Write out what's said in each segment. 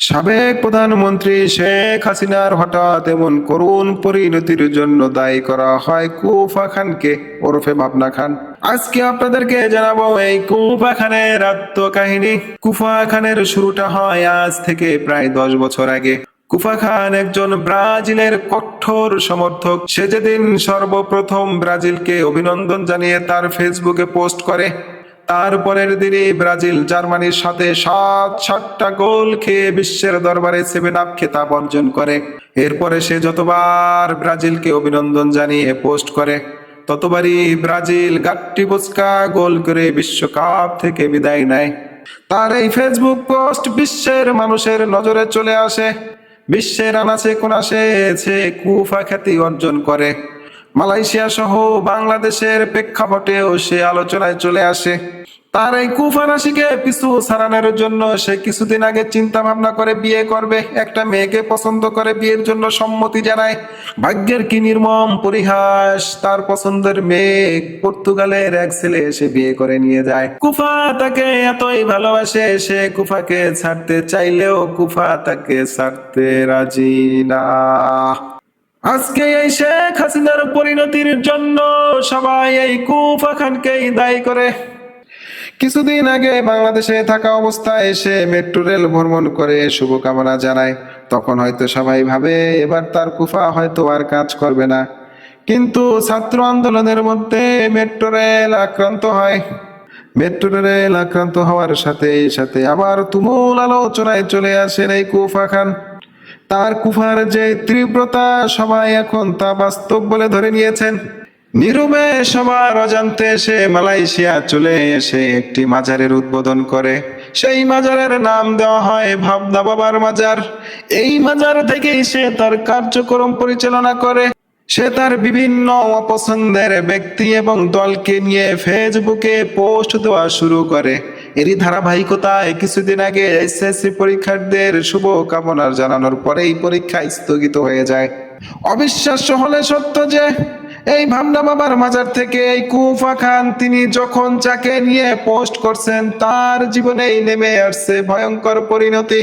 সাবেক প্রধানমন্ত্রী শেখ হাসিনার হঠাৎ এমন করুণ পরিণতির জন্য দায়ী করা হয় কুফা খানকে, ওরফে ভাবনা খান। আজকে আপনাদেরকে জানাব এই কুফা খানের আত্মকাহিনী। কুফা খানের শুরুটা হয় আজ থেকে প্রায় দশ বছর আগে। কুফা খান একজন ব্রাজিলের কঠোর সমর্থক। সে যেদিন সর্বপ্রথম ব্রাজিলকে অভিনন্দন জানিয়ে তার ফেসবুকে পোস্ট করে তারপরের দিনই ব্রাজিল জার্মানির সাথে সাত সাতটা গোল খেয়ে বিশ্বের দরবারে সেভেন আপ খেতাব অর্জন করে। এরপরে সে যতবার ব্রাজিলকে অভিনন্দন জানিয়ে পোস্ট করে, ততবারই ব্রাজিল গাট্টি বোস্কা গোল করে বিশ্বকাপ থেকে বিদায় নেয়। তার এই ফেসবুক পোস্ট বিশ্বের মানুষের নজরে চলে আসে। বিশ্বের আনাচে কোনাসে সে কুফা খ্যাতি অর্জন করে। মালয়েশিয়া সহ বাংলাদেশের প্রেক্ষাপটেও সে আলোচনায় চলে আসে। তার এই কুফানাসিকে পিছু সারানোর জন্য সে কিছুদিন আগে চিন্তা ভাবনা করে বিয়ে করবে। একটা মেয়েকে পছন্দ করে বিয়ের জন্য সম্মতি জানায়। ভাগ্যের কি নির্মম পরিহাস, তার পছন্দের মেয়ে পর্তুগালের এক ছেলে এসে বিয়ে করে নিয়ে যায়। কুফা তাকে এতই ভালোবাসে, সে কুফাকে ছাড়তে চাইলেও কুফা তাকে ছাড়তে রাজি না। আজকে এই শেখ হাসিনার পরিণতির জন্য সবাই এই কুফা খানকেই দায়ী করে। কিছুদিন আগে বাংলাদেশে থাকা অবস্থায় এসে মেট্রো রেল ভ্রমণ করে শুভকামনা জানায়। তখন হয়তো সবাই ভাবে, এবার তার কুফা হয়তো আর কাজ করবে না। কিন্তু ছাত্র আন্দোলনের মধ্যে মেট্রো রেল আক্রান্ত হয়। মেট্রো রেল আক্রান্ত হওয়ার সাথে সাথে আবার তুমুল আলোচনায় চলে আসেন এই কুফা খান। তার কুফার যে তীব্রতা সবাই এখন তা বাস্তব বলে ধরে নিয়েছেন। নীরবে সবার অজান্তে সে মালয়েশিয়া চলে এসে একটি মাজারের উদ্বোধন করে। সেই মাজারের নাম দেওয়া হয় ভাবনা বাবার মাজার। এই মাজার থেকেই সে তার কার্যক্রম পরিচালনা করে। সে তার বিভিন্ন অপছন্দের ব্যক্তি এবং দলকে নিয়ে ফেসবুকে পোস্ট দেওয়া শুরু করে। এরই ধারাবাহিকতায় কিছুদিন আগে এসএসসি পরীক্ষার্থীদের শুভ কামনা জানানোর পরেই পরীক্ষা স্থগিত হয়ে যায়। অবিশ্বাস্য হলে সত্য যে, এই ভাবনা বাবার মাজার থেকে এই কুফা খান তিনি যখন যাকে নিয়ে পোস্ট করছেন, তার জীবনেই নেমে আসছে ভয়ঙ্কর পরিণতি।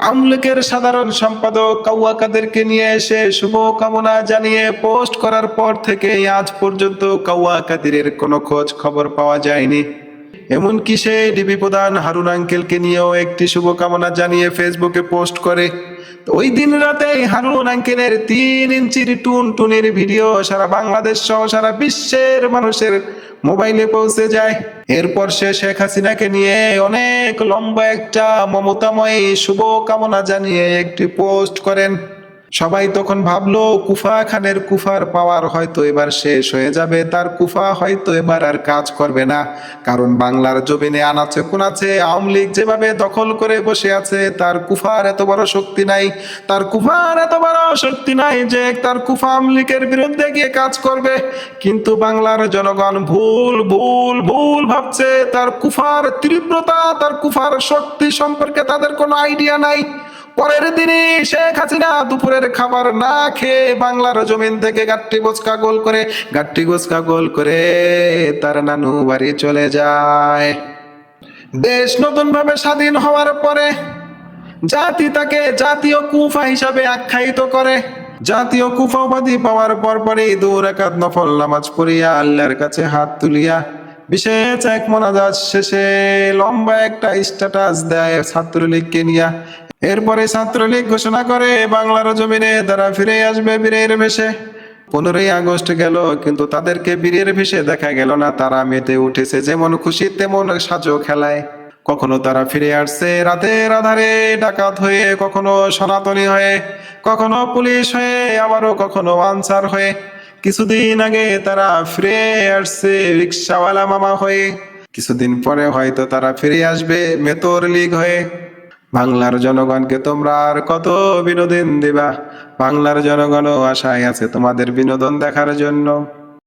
আমলকের সাধারণ সম্পাদক কাউয়া কাদেরকে নিয়ে এসে শুভ কামনা জানিয়ে পোস্ট করার পর থেকে আজ পর্যন্ত কাউয়া কাদিরের কোনো খোঁজ খবর পাওয়া যায়নি। এমনকি সে ডিবি প্রধান হারুন আঙ্কেলকে নিয়েও একটি শুভকামনা জানিয়ে ফেসবুকে পোস্ট করে ওই দিন রাতে হারুন আঙ্কেলের তিন ইঞ্চির টুন টুনের ভিডিও সারা বাংলাদেশ সহ সারা বিশ্বের মানুষের মোবাইলে পৌঁছে যায়। এরপর সে শেখ হাসিনাকে নিয়ে অনেক লম্বা একটা মমতাময়ী শুভ কামনা জানিয়ে একটি পোস্ট করেন। সবাই তখন ভাবলো, কুফা খানের কুফার পাওয়ার হয়তো এবার শেষ হয়ে যাবে। তার কুফা হয়তো এবার আর কাজ করবে না। কারণ বাংলার জমিনে আনাচে কোনাচে আওয়ামী লীগ যেভাবে দখল করে বসে আছে, তার কুফার এত বড় শক্তি নাই। তার কুফার এত বড় শক্তি নাই যে তার কুফা আওয়ামী লীগের বিরুদ্ধে গিয়ে কাজ করবে। কিন্তু বাংলার জনগণ ভুল ভুল ভুল ভাবছে। তার কুফার তীব্রতা, তার কুফার শক্তি সম্পর্কে তাদের কোনো আইডিয়া নাই। পরের দিনই শেখ হাসিনা দুপুরের খাবার না খেয়ে বাংলার জমিন থেকে গাট্টি বোচকা গোল করে, গাট্টি গোচকা গোল করে তার নানু বাড়ি চলে যায়। দেশ নতুন ভাবে স্বাধীন হওয়ার পরে জাতি তাকে জাতীয় কুফা হিসাবে আখ্যায়িত করে। জাতীয় কুফা উপাধি পাওয়ার পর পরই দু রাকাত নফল নামাজ পড়িয়া আল্লাহর কাছে হাত তুলিয়া বিশেষ এক মোনাজাত শেষে লম্বা একটা স্ট্যাটাস দেয় ছাত্রলীগকে নিয়া। এরপরে ছাত্রলীগ ঘোষণা করে বাংলার জমিনে তারা ফিরে আসবে বীরের ভেসে পনেরোই আগস্ট গেল, কিন্তু তাদেরকে বীরের ভেসে দেখা গেল না। তারা মেতে উঠেছে যেমন খুশি, তেমন সাজো খেলায়। কখনো তারা ফিরে আসছে রাতের আধারে, ডাকাত হয়ে, কখনো সনাতনী হয়ে, কখনো পুলিশ হয়ে, আবারও কখনো আনসার হয়ে। কিছুদিন আগে তারা ফিরে আসছে রিক্সাওয়ালা মামা হয়ে। কিছুদিন পরে হয়তো তারা ফিরে আসবে মেতর লীগ হয়ে। বাংলার জনগণকে তোমরা আর কত বিনোদন দিবা? বাংলার জনগণও আশায় আছে তোমাদের বিনোদন দেখার জন্য।